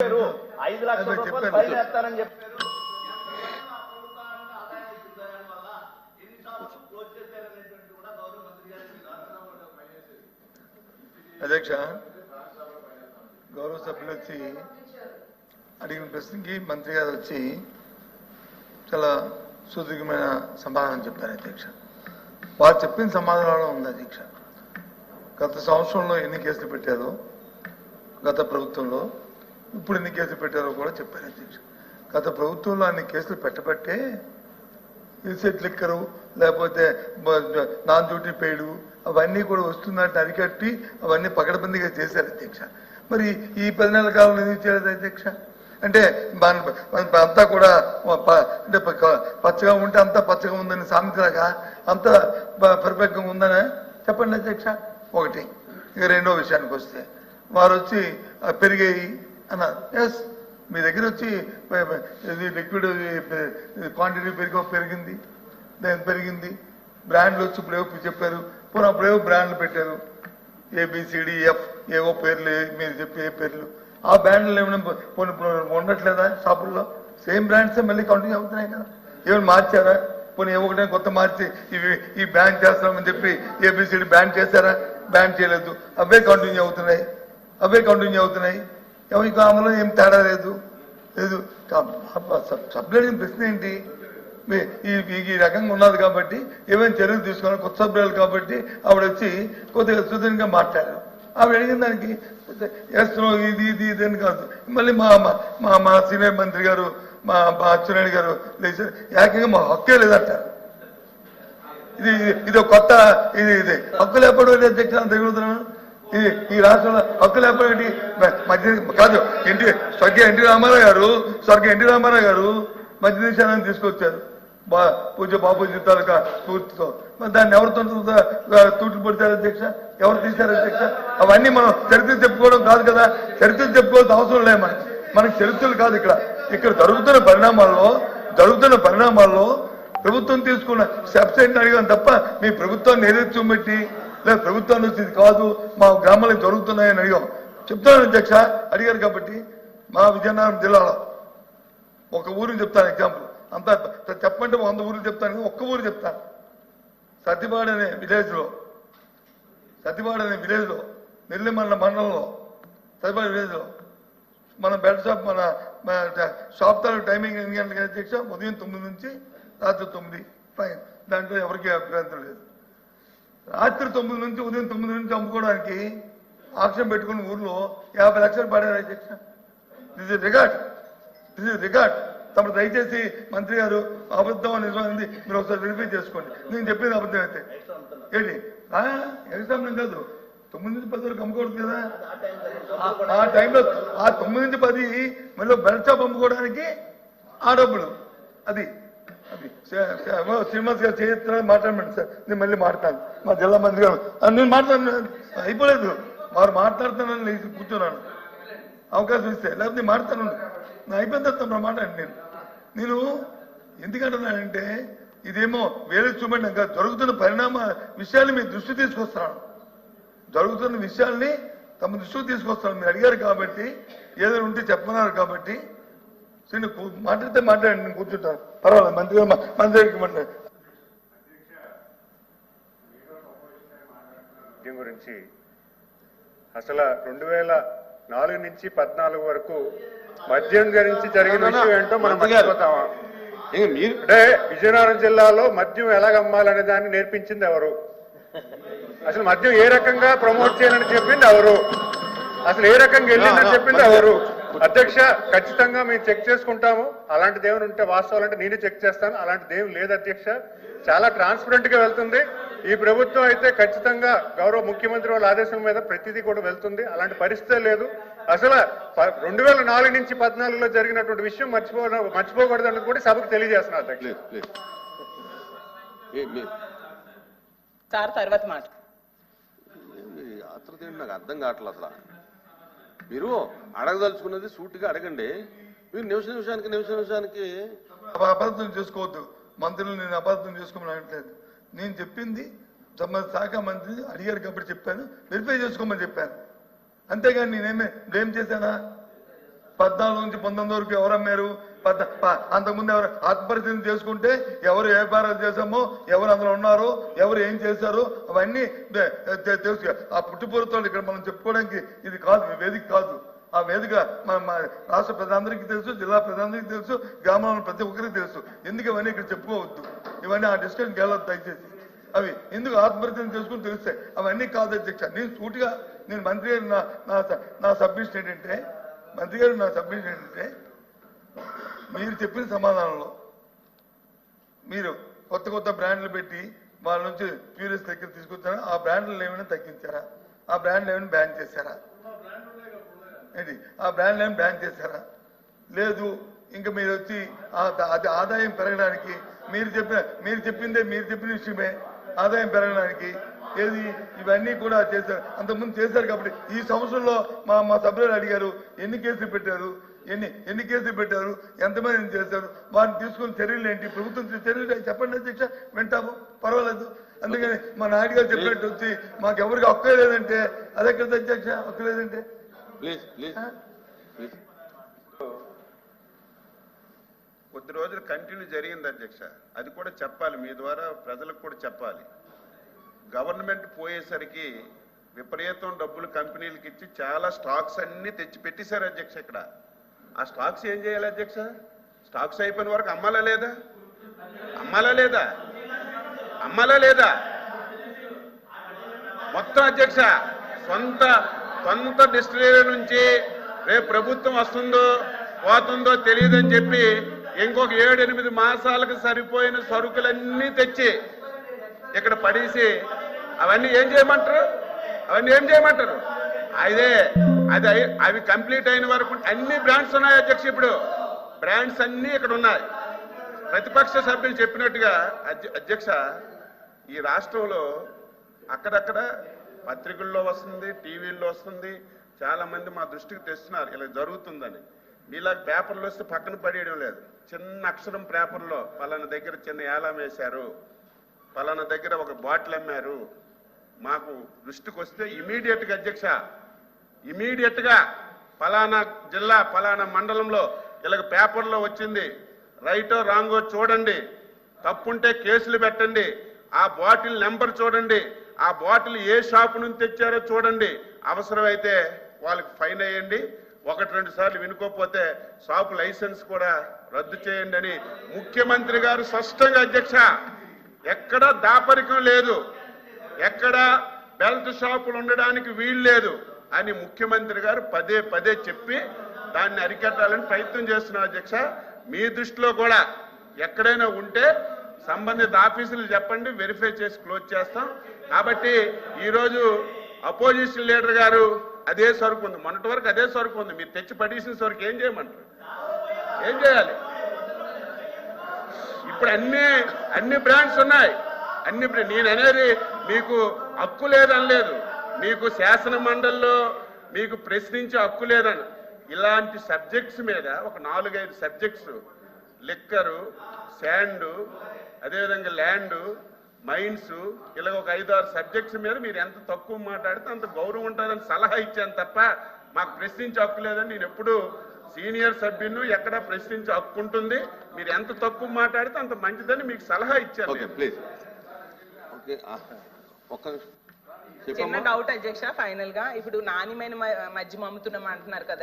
చెప్పారు. ఐదు లక్షల రూపాయలు. ఫైన్ వేస్తారని చెప్పారు. అధ్యక్ష గౌరవ సభ్యులు వచ్చి అడిగిన ప్రశ్నకి మంత్రి గారు వచ్చి చాలా సుదీర్ఘమైన సమాధానం చెప్పారు అధ్యక్ష. వారు చెప్పిన సమాధానంలో ఉంది అధ్యక్ష. గత సంవత్సరంలో ఎన్ని కేసులు పెట్టారో గత ప్రభుత్వంలో ఇప్పుడు ఎన్ని కేసులు పెట్టారో కూడా చెప్పారు అధ్యక్షుడు గత ప్రభుత్వంలో అన్ని కేసులు పెట్టబట్టే ఇన్సెట్ లిక్కరు లేకపోతే నాన్ డ్యూటీ పేడు అవన్నీ కూడా వస్తున్నట్టు అరికట్టి అవన్నీ పకడబందీగా చేశారు అధ్యక్ష. మరి ఈ పది నెలల కాలంలో ఎందుకు చేయలేదు అధ్యక్ష? అంటే మన అంతా కూడా అంటే పచ్చగా ఉంటే అంతా పచ్చగా ఉందని సామెతలాగా అంత పరిపక్వంగా ఉందని చెప్పండి అధ్యక్ష. ఒకటి. ఇక రెండో విషయానికి వస్తే వారు వచ్చి పెరిగాయి అన్నారు ఎస్ మీ దగ్గర వచ్చి ఇది లిక్విడ్ క్వాంటిటీ పెరిగి పెరిగింది. దాని పెరిగింది. బ్రాండ్లు వచ్చి ఇప్పుడు ఏవో చెప్పారు. పోనీ అప్పుడు ఏవో బ్రాండ్లు పెట్టారు. ఏబిసిడి ఎఫ్ e, ఏవో పేర్లు మీరు చెప్పే ఏ పేర్లు. ఆ బ్రాండ్లు ఏమైనా పోనీ ఉండట్లేదా షాపుల్లో? సేమ్ బ్రాండ్సే మళ్ళీ కంటిన్యూ అవుతున్నాయి కదా. ఏమైనా మార్చారా? పోనీ ఏ ఒకటే కొత్త మార్చి ఇవి ఈ బ్యాన్ చేస్తామని చెప్పి ఏబిసిడి బ్యాన్ చేశారా? బ్యాన్ చేయలేదు. అవే కంటిన్యూ అవుతున్నాయి. అవే కంటిన్యూ అవుతున్నాయి. ఎవరికి అమలు ఏం తేడా లేదు. లేదు. సబ్సిడీ ప్రశ్న ఏంటి? ఈ రకంగా ఉన్నది కాబట్టి ఏమైనా చర్యలు తీసుకున్నారు కొత్త సభ్యులు కాబట్టి ఆవిడ వచ్చి కొద్దిగా సుదీర్ఘంగా మాట్లాడారు. ఆవిడ అడిగిన దానికి వేస్తున్నాం ఇది ఇది ఇది అని కాదు. మళ్ళీ మా మా- మా సీనియర్ మంత్రి గారు మా మా అచ్చునాయుడు గారు లేచారు. ఏకంగా మా హక్కే లేదంటారు ఇది ఇది ఒక కొత్త ఇది ఇది. హక్కు లేకపోవడం అధ్యక్షులు తిరుగుతున్నాను ఈ ఈ రాష్ట్రంలో హక్కు లేకపోవడం మధ్య కాదు ఎన్టీ స్వర్గీయ ఎన్టీ రామారావు గారు స్వర్గీయ ఎన్టీ రామారావు గారు మధ్య దేశాలను తీసుకొచ్చారు. బా పూజ బాపూజీ తాలూకా స్ఫూర్తితో. మరి దాన్ని ఎవరితో తూట్లు పడతారు అధ్యక్ష? ఎవరు తీశారు అధ్యక్ష? అవన్నీ మనం చరిత్ర చెప్పుకోవడం కాదు కదా. చరిత్ర చెప్పుకోవాల్సిన అవసరం లేదు మనకి. మనకి చరిత్రలు కాదు ఇక్కడ. ఇక్కడ జరుగుతున్న పరిణామాల్లో జరుగుతున్న పరిణామాల్లో ప్రభుత్వం తీసుకున్న స్టెప్స్ ఏంటి అడిగాను తప్ప మీ ప్రభుత్వాన్ని ఏదైతే చూపెట్టి లేదు ప్రభుత్వం నుంచి ఇది కాదు మా గ్రామాలకు జరుగుతున్నాయని అడిగాం. చెప్తాను అధ్యక్ష అడిగారు కాబట్టి మా విజయనగరం జిల్లాలో ఒక ఊరిని చెప్తాను ఎగ్జాంపుల్ అంతా చెప్పంటే వంద ఊర్లు చెప్తాను ఒక్క ఊరు చెప్తాను సతిపాడు అనే విలేజ్లో లో అనే విలేజ్లో నెల్లిమల్ల మండలంలో సత్యపాడు విలేజ్లో మన బెడ్ షాప్ మన షాప్ తాలూకు టైమింగ్ ఎన్ని గంటలకి అధ్యక్ష? ఉదయం తొమ్మిది నుంచి రాత్రి తొమ్మిది. ఫైన్. దాంట్లో ఎవరికీ అభ్యంతరం లేదు. రాత్రి తొమ్మిది నుంచి ఉదయం తొమ్మిది నుంచి అమ్ముకోవడానికి ఆక్షన్ పెట్టుకున్న ఊర్లో యాభై లక్షలు పడారు అధ్యక్ష this is record this is record తమరు దయచేసి మంత్రి గారు అబద్ధం నిజమైంది మీరు ఒకసారి వెరిఫై చేసుకోండి. నేను చెప్పేది అబద్ధం అయితే. ఏంటి? ఎగ్జామ్ కాదు. తొమ్మిది నుంచి పది వరకు అమ్ముకోవద్దు కదా. ఆ- ఆ టైంలో ఆ తొమ్మిది నుంచి పది మళ్ళీ బెల్ట్ షాప్ అమ్ముకోవడానికి ఆ డబ్బులు. అది అది గారు చేస్తున్నారు మాట్లాడమండి సార్. నేను మళ్ళీ మాట్లాడతాను. మా జిల్లా మంత్రి గారు. నేను మాట్లాడు అయిపోలేదు. వారు మాట్లాడుతున్నాను కూర్చున్నాను. అవకాశం ఇస్తే. లేకపోతే నేను మాట్లాడతాను నేను అయిపోయిన తర్వాత మాట్లాడండి నేను. నేను ఎందుకంటున్నానంటే ఇదేమో వేరే చూపండి ఇంకా జరుగుతున్న పరిణామ విషయాన్ని మీ దృష్టి తీసుకొస్తున్నాను జరుగుతున్న విషయాల్ని తమ దృష్టికి తీసుకొస్తాను మీరు అడిగారు కాబట్టి ఏదైనా ఉంటే చెప్పన్నారు కాబట్టి మాట్లాడితే మాట్లాడండి నేను కూర్చుంటాను పర్వాలేదు మంత్రి గారు మా- మంత్రి గారికి మంత్రి మద్యం గురించి అసలు రెండు వేల నాలుగు నుంచి పద్నాలుగు వరకు మద్యం గురించి జరిగిన విషయం ఏంటో మనం. మర్చిపోతామా? అంటే విజయనగరం జిల్లాలో మద్యం ఎలాగ అమ్మాలనే దాన్ని నేర్పించింది ఎవరు? అసలు మద్యం ఏ రకంగా ప్రమోట్ చేయాలని చెప్పింది ఎవరు? అసలు ఏ రకంగా వెళ్ళిందని చెప్పింది ఎవరు? అధ్యక్ష ఖచ్చితంగా మేము చెక్ చేసుకుంటాము. అలాంటి దేవుని ఉంటే వాస్తవాలు అంటే నేనే చెక్ చేస్తాను. అలాంటి దేవుని లేదు అధ్యక్ష. చాలా ట్రాన్స్పరెంట్గా వెళ్తుంది. ఈ ప్రభుత్వం అయితే ఖచ్చితంగా గౌరవ ముఖ్యమంత్రి వాళ్ళ ఆదేశం మీద ప్రతిదీ కూడా వెళ్తుంది. అలాంటి పరిస్థితే లేదు. అసలు ప- రెండు వేల నాలుగు నుంచి పద్నాలుగులో జరిగినటువంటి విషయం మర్చిపో మర్చిపోకూడదు అన్నది కూడా సభకు తెలియజేస్తున్నారు అధ్యక్ష. సార్ తర్వాత మాట నాకు అర్థం కావట్లేదు అసలు. మీరు అడగదలుచుకున్నది సూటిగా అడగండి. మీరు నిమిష నిమిషానికి నిమిష నిమిషానికి. అబద్ధం చేసుకోవద్దు. మంత్రులు నేను అబద్ధం చేసుకోమని అనట్లేదు. నేను చెప్పింది సంబంధిత శాఖ మంత్రి అడిగారు కాబట్టి చెప్పాను. వెరిఫై చేసుకోమని చెప్పాను. అంతేగాని నేనేమే బ్లేమ్ చేశానా? పద్నాలుగు నుంచి పంతొమ్మిది వరకు ఎవరు అమ్మారు? పద్ద ప- అంతకుముందు ఎవరు ఆత్మపరిస్థితిని చేసుకుంటే ఎవరు వ్యాపారాలు చేశామో ఎవరు అందులో ఉన్నారో ఎవరు ఏం చేశారో అవన్నీ తెలుసు ఆ పుట్టుపూర్వతాలు ఇక్కడ మనం చెప్పుకోవడానికి ఇది కాదు వేదిక కాదు. ఆ వేదిక మన రాష్ట్ర ప్రజలందరికీ తెలుసు జిల్లా ప్రజలందరికీ తెలుసు గ్రామంలో ప్రతి ఒక్కరికి తెలుసు. ఎందుకు ఇవన్నీ ఇక్కడ చెప్పుకోవద్దు? ఇవన్నీ ఆ డిస్కషన్కి వెళ్ళొద్దు దయచేసి. అవి ఎందుకు ఆత్మహత్యం చేసుకుని తెలుస్తాయి? అవన్నీ కాదు అధ్యక్ష. నేను సూటిగా నేను మంత్రి నా నా సబ్మిషన్ ఏంటంటే మంత్రి గారు నా సబ్మిషన్ ఏంటంటే మీరు చెప్పిన సమాధానంలో మీరు కొత్త కొత్త బ్రాండ్లు పెట్టి వాళ్ళ నుంచి ప్యూరిస్ దగ్గర తీసుకొచ్చారా? ఆ బ్రాండ్లు ఏమైనా తగ్గించారా? ఆ బ్రాండ్లు ఏమైనా బ్యాన్ చేశారా? ఏంటి? ఆ బ్రాండ్లు ఏమైనా బ్యాన్ చేశారా? లేదు ఇంకా మీరు వచ్చి అది ఆదాయం పెరగడానికి మీరు చెప్పిన మీరు చెప్పిందే మీరు చెప్పిన విషయమే. ఆదాయం పెరగడానికి ఏది? ఇవన్నీ కూడా చేశారు అంతకుముందు చేశారు కాబట్టి ఈ సంవత్సరంలో మా మా సభ్యులు అడిగారు ఎన్ని కేసులు పెట్టారు? ఎన్ని ఎన్ని కేసులు పెట్టారు? ఎంతమంది చేశారు? వారిని తీసుకున్న చర్యలు ఏంటి? ప్రభుత్వం చర్యలు ఏంటి? చెప్పండి అధ్యక్ష వింటాము పర్వాలేదు. అందుకని మా నాయుడు గారు చెప్పినట్టు వచ్చి మాకు ఎవరికి హక్కు లేదంటే అదెక్కడ అధ్యక్ష హక్కు లేదంటే ప్లీజ్. Please please. కొద్ది రోజులు కంటిన్యూ జరిగింది అధ్యక్ష. అది కూడా చెప్పాలి. మీ ద్వారా ప్రజలకు కూడా చెప్పాలి. గవర్నమెంట్ పోయేసరికి విపరీతం డబ్బులు కంపెనీలకు ఇచ్చి చాలా స్టాక్స్ అన్ని తెచ్చి పెట్టేశారు అధ్యక్ష ఇక్కడ. ఆ స్టాక్స్ ఏం చేయాలి అధ్యక్ష? స్టాక్స్ అయిపోయిన వరకు అమ్మాలా లేదా? అమ్మాలా లేదా? అమ్మాలా లేదా? మొత్తం అధ్యక్ష సొంత సొంత డిస్టిలరీ నుంచి రేపు ప్రభుత్వం వస్తుందో పోతుందో తెలియదని చెప్పి ఇంకొక ఏడు ఎనిమిది మాసాలకు సరిపోయిన సరుకులన్నీ తెచ్చి ఇక్కడ పడేసి అవన్నీ ఏం చేయమంటారు? అవన్నీ ఏం చేయమంటారు? అదే అది అవి కంప్లీట్ అయిన వరకు అన్ని బ్రాండ్స్ ఉన్నాయి అధ్యక్ష ఇప్పుడు. బ్రాండ్స్ అన్ని ఇక్కడ ఉన్నాయి. ప్రతిపక్ష సభ్యులు చెప్పినట్టుగా అధ్యక్ష ఈ రాష్ట్రంలో అక్కడక్కడ పత్రికల్లో వస్తుంది టీవీల్లో వస్తుంది. చాలా మంది మా దృష్టికి తెస్తున్నారు ఇలా జరుగుతుందని. మీలా పేపర్లు వస్తే పక్కన పడేయడం లేదు. చిన్న అక్షరం పేపర్లో పలానా దగ్గర చిన్న ఏలం వేశారు. పలానా దగ్గర ఒక బాటిల్ అమ్మారు. మాకు దృష్టికి వస్తే ఇమీడియట్గా అధ్యక్ష ఇమీడియట్గా పలానా జిల్లా పలానా మండలంలో ఇలాగ పేపర్లో వచ్చింది. రైటో రాంగో చూడండి. తప్పుంటే కేసులు పెట్టండి. ఆ బాటిల్ నెంబర్ చూడండి. ఆ బాటిల్ ఏ షాపు నుంచి తెచ్చారో చూడండి. అవసరమైతే వాళ్ళకి ఫైన్ వేయండి. ఒకటి రెండు సార్లు వినుకోకపోతే షాపు లైసెన్స్ కూడా రద్దు చేయండి అని ముఖ్యమంత్రి గారు స్పష్టంగా అధ్యక్ష ఎక్కడ దాపరికం లేదు. ఎక్కడ బెల్ట్ షాపులు ఉండడానికి వీలు లేదు అని ముఖ్యమంత్రి గారు పదే పదే చెప్పి దాన్ని అరికట్టాలని ప్రయత్నం చేస్తున్నారు అధ్యక్ష. మీ దృష్టిలో కూడా ఎక్కడైనా ఉంటే సంబంధిత ఆఫీసులు చెప్పండి వెరిఫై చేసి క్లోజ్ చేస్తాం. కాబట్టి ఈరోజు అపోజిషన్ లీడర్ గారు అదే సరుకు ఉంది. మొన్నటి వరకు అదే సరుకు ఉంది. మీరు తెచ్చి పడేసిన సరుకు ఏం చేయమంటారు? ఏం చేయాలి? ఇప్పుడు అన్ని అన్ని బ్రాండ్స్ ఉన్నాయి. అన్ని నేను అనేది మీకు హక్కు లేదనలేదు. మీకు శాసన మండలిలో మీకు ప్రశ్నించే హక్కు లేదని. ఇలాంటి సబ్జెక్ట్స్ మీద ఒక నాలుగైదు సబ్జెక్ట్స్ లిక్కరు శాండు అదేవిధంగా ల్యాండు మైన్స్ ఇలా ఒక ఐదు ఆరు సబ్జెక్ట్స్ మీద మీరు ఎంత తక్కువ మాట్లాడితే అంత గౌరవం ఉంటుందని సలహా ఇచ్చాను తప్ప మాకు ప్రశ్నించే హక్కు లేదని నేను ఎప్పుడూ సీనియర్ సభ్యులు ఎక్కడ ప్రశ్నించే హక్కు ఉంటుంది? మీరు ఎంత తక్కువ మాట్లాడితే అంత మంచిదని మీకు సలహా ఇచ్చాను ఓకే నేను. ప్లీజ్ ఓకే ఆ, ఒక్క నిమిషం చిన్న డౌట్ అధ్యక్ష ఫైనల్గా ఇప్పుడు నాణ్యమైన మ- మద్యం అమ్ముతున్నాం అంటున్నారు కదా